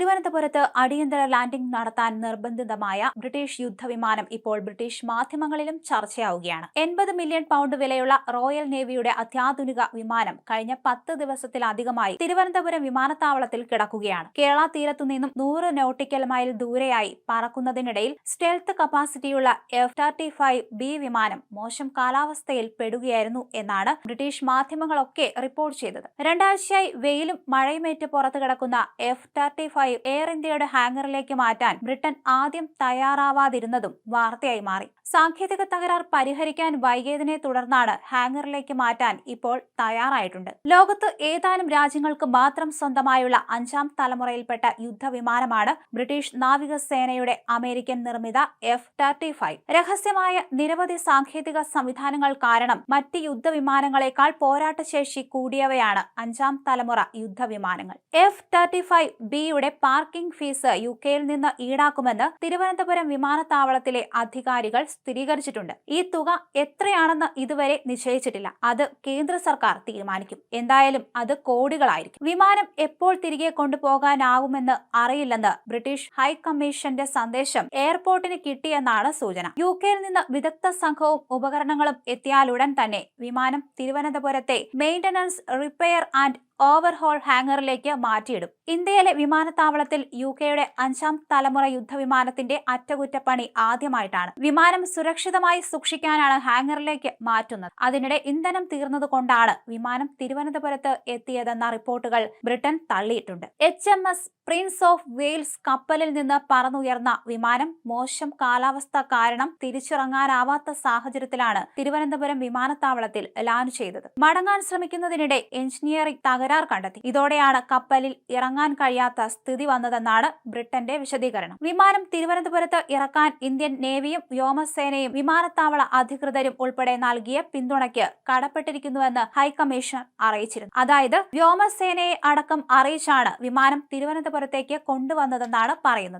തിരുവനന്തപുരത്ത് അടിയന്തര ലാൻഡിംഗ് നടത്താൻ നിർബന്ധിതമായ ബ്രിട്ടീഷ് യുദ്ധവിമാനം ഇപ്പോൾ ബ്രിട്ടീഷ് മാധ്യമങ്ങളിലും ചർച്ചയാവുകയാണ്. എൺപത് മില്യൺ പൗണ്ട് വിലയുള്ള റോയൽ നേവിയുടെ അത്യാധുനിക വിമാനം കഴിഞ്ഞ പത്ത് ദിവസത്തിലധികമായി തിരുവനന്തപുരം വിമാനത്താവളത്തിൽ കിടക്കുകയാണ്. കേരള തീരത്തു നിന്നും നൂറ് നോട്ടിക്കൽ മൈൽ ദൂരെയായി പറക്കുന്നതിനിടയിൽ സ്റ്റെൽത്ത് കപ്പാസിറ്റിയുള്ള എഫ് തേർട്ടി ഫൈവ് ബി വിമാനം മോശം കാലാവസ്ഥയിൽ പെടുകയായിരുന്നു എന്നാണ് ബ്രിട്ടീഷ് മാധ്യമങ്ങളൊക്കെ റിപ്പോർട്ട് ചെയ്തത്. രണ്ടാഴ്ചയായി വെയിലും മഴയുമേറ്റ് പുറത്തു കിടക്കുന്ന എഫ് തേർട്ടി ഫൈവ് എയർ ഇന്ത്യയുടെ ഹാങ്ങറിലേക്ക് മാറ്റാൻ ബ്രിട്ടൻ ആദ്യം തയ്യാറാവാതിരുന്നതും വാർത്തയായി മാറി. സാങ്കേതിക തകരാർ പരിഹരിക്കാൻ വൈകിയതിനെ തുടർന്നാണ് ഹാങ്ങറിലേക്ക് മാറ്റാൻ ഇപ്പോൾ തയ്യാറായിട്ടുണ്ട്. ലോകത്ത് ഏതാനും രാജ്യങ്ങൾക്ക് മാത്രം സ്വന്തമായുള്ള അഞ്ചാം തലമുറയിൽപ്പെട്ട യുദ്ധവിമാനമാണ് ബ്രിട്ടീഷ് നാവികസേനയുടെ അമേരിക്കൻ നിർമ്മിത എഫ് തേർട്ടി ഫൈവ് രഹസ്യമായ നിരവധി സാങ്കേതിക സംവിധാനങ്ങൾ കാരണം മറ്റ് യുദ്ധവിമാനങ്ങളെക്കാൾ പോരാട്ടശേഷി കൂടിയവയാണ് അഞ്ചാം തലമുറ യുദ്ധവിമാനങ്ങൾ. എഫ് തേർട്ടി ഫൈവ് ബിയുടെ പാർക്കിംഗ് ഫീസ് യു കെയിൽ നിന്ന് ഈടാക്കുമെന്ന് തിരുവനന്തപുരം വിമാനത്താവളത്തിലെ അധികാരികൾ സ്ഥിരീകരിച്ചിട്ടുണ്ട്. ഈ തുക എത്രയാണെന്ന് ഇതുവരെ നിശ്ചയിച്ചിട്ടില്ല. അത് കേന്ദ്ര സർക്കാർ തീരുമാനിക്കും. എന്തായാലും അത് കോടികളായിരിക്കും. വിമാനം എപ്പോൾ തിരികെ കൊണ്ടുപോകാനാവുമെന്ന് അറിയില്ലെന്ന് ബ്രിട്ടീഷ് ഹൈക്കമ്മീഷന്റെ സന്ദേശം എയർപോർട്ടിന് കിട്ടിയെന്നാണ് സൂചന. യു കെയിൽ നിന്ന് വിദഗ്ധ സംഘവും ഉപകരണങ്ങളും എത്തിയാലുടൻ തന്നെ വിമാനം തിരുവനന്തപുരത്തെ മെയിന്റനൻസ് റിപ്പയർ ആൻഡ് ഓവർഹോൾ ഹാങ്ങറിലേക്ക് മാറ്റിയിടും. ഇന്ത്യയിലെ വിമാനത്താവളത്തിൽ യു കെയുടെ അഞ്ചാം തലമുറ യുദ്ധവിമാനത്തിന്റെ അറ്റകുറ്റപ്പണി ആദ്യമായിട്ടാണ്. വിമാനം സുരക്ഷിതമായി സൂക്ഷിക്കാനാണ് ഹാങ്ങറിലേക്ക് മാറ്റുന്നത്. അതിനിടെ ഇന്ധനം തീർന്നതുകൊണ്ടാണ് വിമാനം തിരുവനന്തപുരത്ത് എത്തിയതെന്ന റിപ്പോർട്ടുകൾ Britain തള്ളിയിട്ടുണ്ട്. H M S Prince of Wales കപ്പലിൽ നിന്ന് പറന്നുയർന്ന വിമാനം മോശം കാലാവസ്ഥ കാരണം തിരിച്ചിറങ്ങാനാവാത്ത സാഹചര്യത്തിലാണ് തിരുവനന്തപുരം വിമാനത്താവളത്തിൽ ലാൻഡ് ചെയ്തത്. മടങ്ങാൻ ശ്രമിക്കുന്നതിനിടെ എഞ്ചിനീയറിംഗ് തകരാർ കണ്ടെത്തി. ഇതോടെയാണ് കപ്പലിൽ ഇറങ്ങാൻ കഴിയാത്ത സ്ഥിതി വന്നതെന്നാണ് ബ്രിട്ടന്റെ വിശദീകരണം. വിമാനം തിരുവനന്തപുരത്ത് ഇറക്കാൻ ഇന്ത്യൻ നേവിയും വ്യോമസേനയും വിമാനത്താവള അധികൃതരും ഉൾപ്പെടെ നൽകിയ പിന്തുണയ്ക്ക് കടപ്പെട്ടിരിക്കുന്നുവെന്ന് ഹൈക്കമ്മീഷൻ അറിയിച്ചിരുന്നു. അതായത് വ്യോമസേനയെ അടക്കം അറിയിച്ചാണ് വിമാനം തിരുവനന്തപുരത്തേക്ക് കൊണ്ടുവന്നതെന്നാണ് പറയുന്നത്.